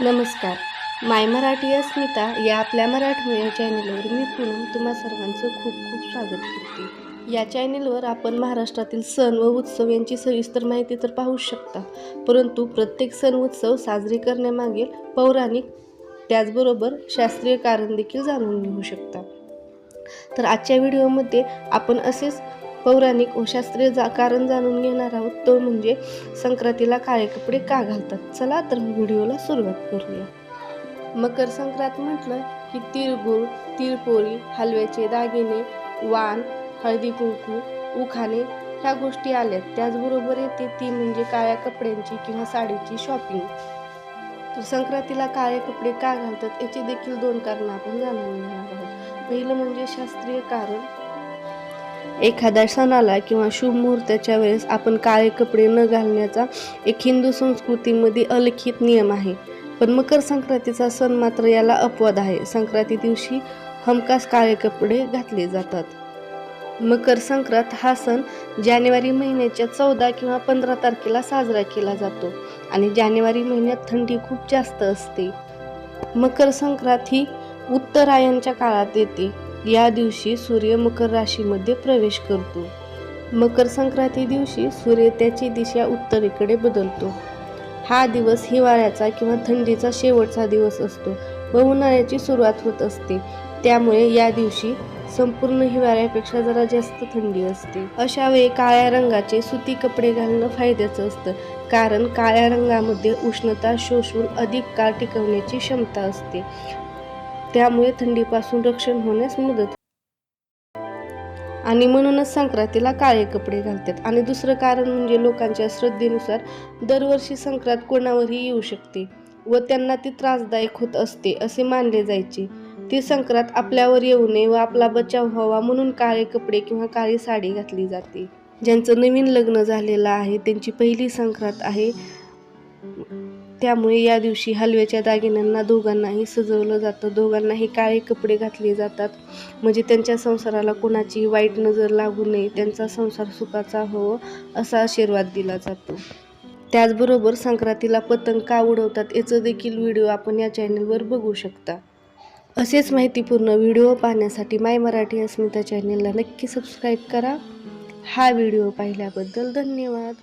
नमस्कार. माय मराठी अस्मिता या आपल्या मराठमोळ्या चॅनलवर मी पूनम तुम्हा सर्वांचं खूप खूप स्वागत करते. या चॅनेलवर आपण महाराष्ट्रातील सण व उत्सव यांची सविस्तर माहिती तर पाहू शकता. परंतु प्रत्येक सण उत्सव साजरे करण्यामागे पौराणिक त्याचबरोबर शास्त्रीय कारण देखील जाणून घेऊ शकता. तर आजच्या व्हिडिओमध्ये आपण असेच पौराणिक व शास्त्रीय जा कारण जाणून घेणार आहोत. तो म्हणजे संक्रांतीला काळे कपडे का घालतात? चला तर व्हिडिओला सुरुवात करूया. मकर संक्रांत म्हटलं की तिळगुळ तिळपोळी हलव्याचे दागिने वाण हळदी कुंकू उखाणे ह्या गोष्टी आल्यात. त्याचबरोबर येते ती म्हणजे काळ्या कपड्यांची किंवा साडीची शॉपिंग तर संक्रांतीला काळे कपडे का घालतात याची देखील दोन कारणं आपण जाणून घेणार आहोत. पहिलं म्हणजे शास्त्रीय कारण एखाद्या सणाला किंवा शुभ मुहूर्ताच्या वेळेस आपण काळे कपडे न घालण्याचा एक हिंदू संस्कृतीमध्ये अलिखित नियम आहे. पण मकर संक्रांतीचा सण मात्र याला अपवाद आहे. संक्रांती दिवशी हमखास काळे कपडे घातले जातात. मकर संक्रांत हा सण जानेवारी महिन्याच्या चौदा किंवा पंधरा तारखेला साजरा केला जातो आणि जानेवारी महिन्यात थंडी खूप जास्त असते. मकर संक्रांत ही उत्तरायणच्या काळात येते. या दिवशी सूर्य मकर राशीमध्ये प्रवेश करतो. मकर संक्रांती दिवशी सूर्य त्याची दिशा उत्तरेकडे बदलतो. हा दिवस हिवाळ्याचा किंवा थंडीचा शेवटचा दिवस असतो व उन्हाळ्याची सुरुवात होत असते. त्यामुळे या दिवशी संपूर्ण हिवाळ्यापेक्षा जरा जास्त थंडी असते. अशा वेळी काळ्या रंगाचे सुती कपडे घालणं फायद्याचं असतं. कारण काळ्या रंगामध्ये उष्णता शोषून अधिक काळ टिकवण्याची क्षमता असते. त्यामुळे थंडीपासून रक्षण होण्यास मदत आणि म्हणूनच संक्रांतीला काळे कपडे घालतात. आणि दुसरं कारण म्हणजे लोकांच्या श्रद्धेनुसार दरवर्षी संक्रांत कोणावरही येऊ शकते व त्यांना ती त्रासदायक होत असते असे मानले जायचे. ती संक्रांत आपल्यावर येऊ नये व आपला बचाव व्हावा म्हणून काळे कपडे किंवा काळी साडी घातली जाते. ज्यांचं नवीन लग्न झालेलं आहे त्यांची पहिली संक्रांत आहे. त्यामुळे या दिवशी हलव्याच्या दागिन्यांना दोघांनाही सजवलं जातं. दोघांनाही काळे कपडे घातले जातात. म्हणजे त्यांच्या संसाराला कोणाची वाईट नजर लागू नये त्यांचा संसार सुखाचा हो असा आशीर्वाद दिला जातो. त्याचबरोबर संक्रांतीला पतंग का उडवतात याचं देखील व्हिडिओ आपण या चॅनलवर बघू शकता. असेच माहितीपूर्ण व्हिडिओ पाहण्यासाठी माय मराठी अस्मिता चॅनलला नक्की सबस्क्राईब करा. हा व्हिडिओ पाहिल्याबद्दल धन्यवाद.